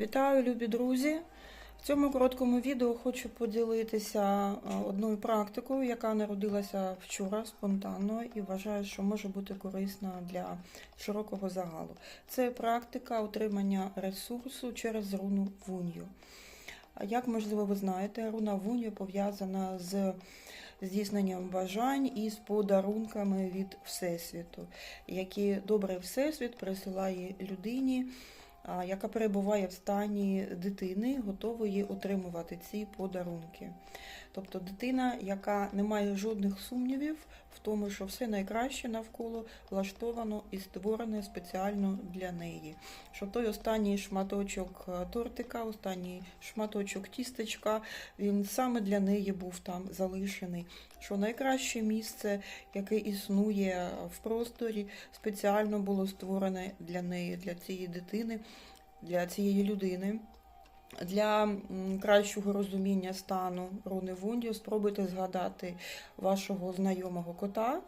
Вітаю, любі друзі! В цьому короткому відео хочу поділитися одною практикою, яка народилася вчора спонтанно і вважаю, що може бути корисна для широкого загалу. Це практика отримання ресурсу через руну вунью. Як можливо ви знаєте, руна вунью пов'язана з здійсненням бажань і з подарунками від Всесвіту, які добрий Всесвіт присилає людині яка перебуває в стані дитини, готової отримувати ці подарунки. Тобто дитина, яка не має жодних сумнівів в тому, що все найкраще навколо влаштовано і створене спеціально для неї. Що той останній шматочок е, тортика, останній шматочок тістечка, він саме для неї був там залишений. Що найкраще місце, яке існує в просторі, спеціально було створене для неї, для цієї дитини, для цієї людини. Для кращого розуміння стану руни Вундіо спробуйте згадати вашого знайомого кота,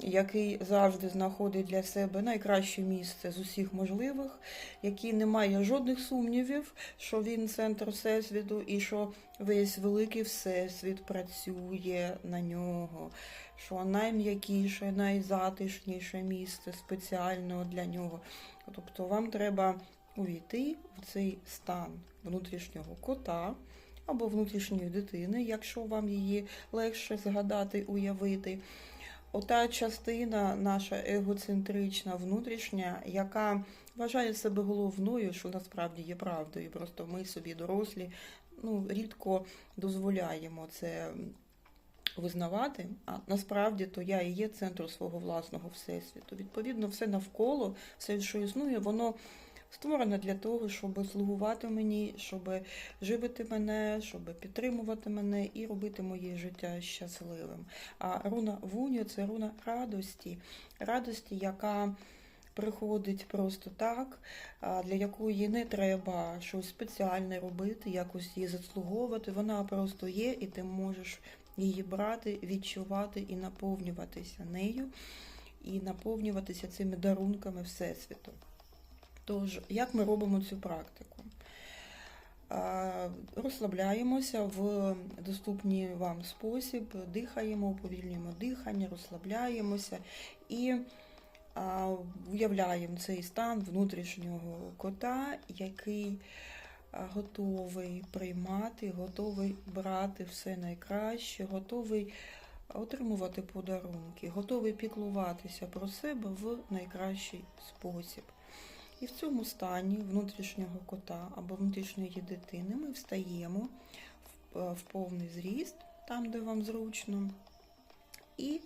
який завжди знаходить для себе найкраще місце з усіх можливих, який не має жодних сумнівів, що він центр всесвіту і що весь великий всесвіт працює на нього, що найм'якіше, найзатишніше місце спеціально для нього. Тобто вам треба увійти в цей стан внутрішнього кота або внутрішньої дитини, якщо вам її легше згадати, уявити. Ота частина наша егоцентрична, внутрішня, яка вважає себе головною, що насправді є правдою. Просто ми собі дорослі ну, рідко дозволяємо це визнавати, а насправді то я і є центром свого власного всесвіту. Відповідно, все навколо, все, що існує, воно створено для того, щоб слугувати мені, щоб живити мене, щоб підтримувати мене і робити моє життя щасливим. А руна вуню це руна радості, радості, яка приходить просто так, для якої не треба щось спеціальне робити, якось її заслуговувати. Вона просто є, і ти можеш її брати, відчувати і наповнюватися нею, і наповнюватися цими дарунками Всесвіту. Тож, як ми робимо цю практику? Розслабляємося в доступний вам спосіб, дихаємо, уповільнюємо дихання, розслабляємося і уявляємо цей стан внутрішнього кота, який готовий приймати, готовий брати все найкраще, готовий отримувати подарунки, готовий піклуватися про себе в найкращий спосіб. І в цьому стані внутрішнього кота або внутрішньої дитини ми встаємо в, е, повний зріст, там, де вам зручно, і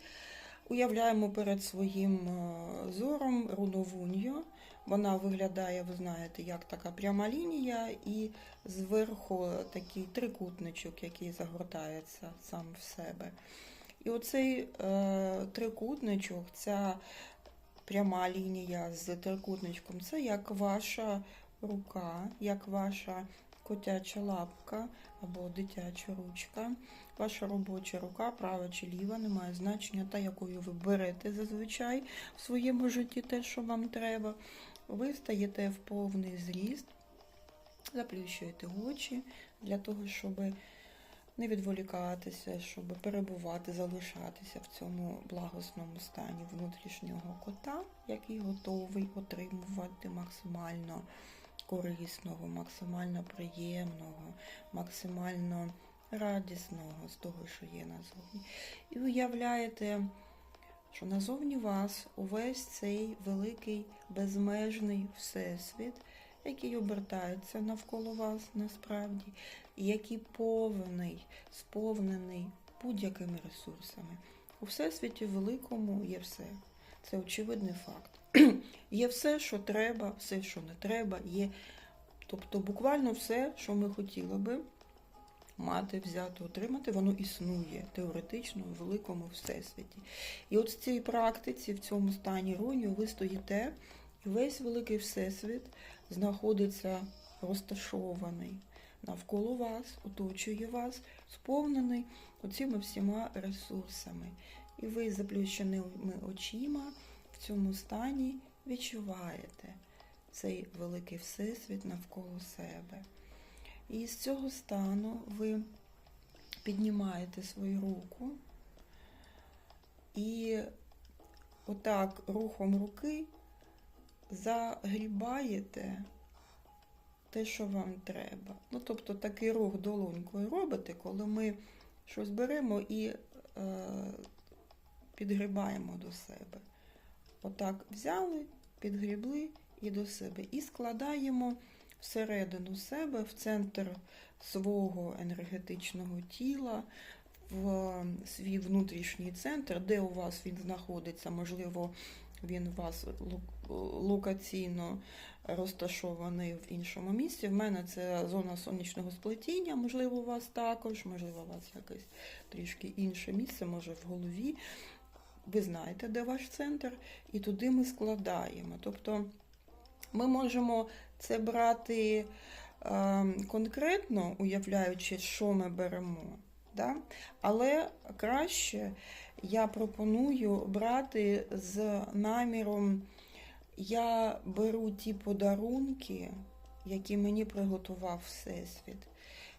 уявляємо перед своїм е, зором руновунью. Вона виглядає, ви знаєте, як така пряма лінія, і зверху такий трикутничок, який загортається сам в себе. І оцей е, трикутничок, ця пряма лінія з трикутничком, це як ваша рука, як ваша котяча лапка або дитяча ручка. Ваша робоча рука, права чи ліва, не має значення, та якою ви берете зазвичай в своєму житті те, що вам треба. Ви стаєте в повний зріст, заплющуєте очі для того, щоб не відволікатися, щоб перебувати, залишатися в цьому благосному стані внутрішнього кота, який готовий отримувати максимально корисного, максимально приємного, максимально радісного з того, що є назовні. І уявляєте, що назовні вас увесь цей великий безмежний всесвіт, який обертається навколо вас насправді, який повний, сповнений будь-якими ресурсами. У всесвіті великому є все. Це очевидний факт. є все, що треба, все, що не треба, є. Тобто буквально все, що ми хотіли би мати, взяти, отримати, воно існує теоретично в великому всесвіті. І от в цій практиці, в цьому стані роню, ви стоїте, і весь великий всесвіт знаходиться розташований навколо вас, оточує вас, сповнений оціми всіма ресурсами. І ви заплющеними очима в цьому стані відчуваєте цей великий всесвіт навколо себе. І з цього стану ви піднімаєте свою руку і отак рухом руки загрібаєте те, що вам треба. Ну, тобто такий рух долонькою робите, коли ми щось беремо і е, підгрібаємо до себе. Отак взяли, підгрібли і до себе. І складаємо всередину себе, в центр свого енергетичного тіла, в свій внутрішній центр, де у вас він знаходиться, можливо, він у вас локаційно розташований в іншому місці. В мене це зона сонячного сплетіння, можливо, у вас також, можливо, у вас якесь трішки інше місце, може в голові. Ви знаєте, де ваш центр, і туди ми складаємо. Тобто ми можемо це брати е, конкретно, уявляючи, що ми беремо. Да? Але краще я пропоную брати з наміром, я беру ті подарунки, які мені приготував Всесвіт.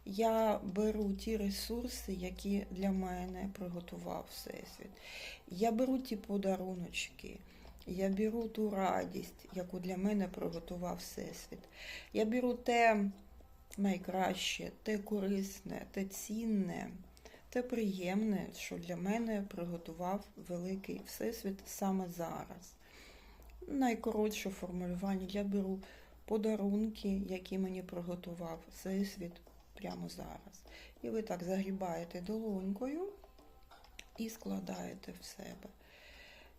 Я беру ті ресурси, які для мене приготував Всесвіт. Я беру ті подаруночки, я беру ту радість, яку для мене приготував Всесвіт. Я беру те найкраще, те корисне, те цінне, те приємне, що для мене приготував великий Всесвіт саме зараз. Найкоротше формулювання я беру подарунки, які мені приготував Всесвіт прямо зараз. І ви так загрібаєте долонькою і складаєте в себе.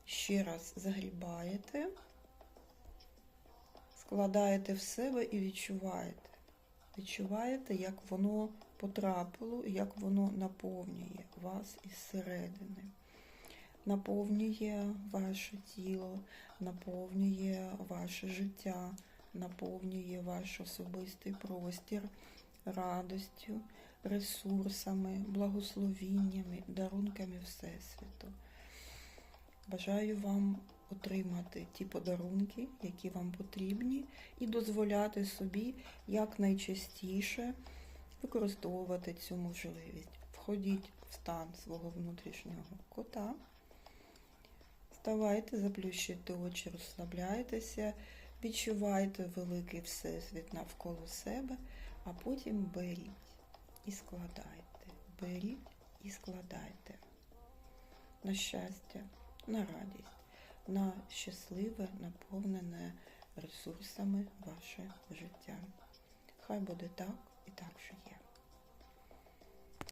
Ще раз загрібаєте, складаєте в себе і відчуваєте. Відчуваєте, як воно потрапило, як воно наповнює вас із середини. Наповнює ваше тіло, наповнює ваше життя, наповнює ваш особистий простір радостю, ресурсами, благословіннями, дарунками Всесвіту. Бажаю вам отримати ті подарунки, які вам потрібні, і дозволяти собі якнайчастіше використовувати цю можливість. Входіть в стан свого внутрішнього кота. Вставайте, заплющуйте очі, розслабляйтеся, відчувайте великий всесвіт навколо себе, а потім беріть і складайте. Беріть і складайте. На щастя, на радість, на щасливе, наповнене ресурсами ваше життя. Хай буде так і так же є.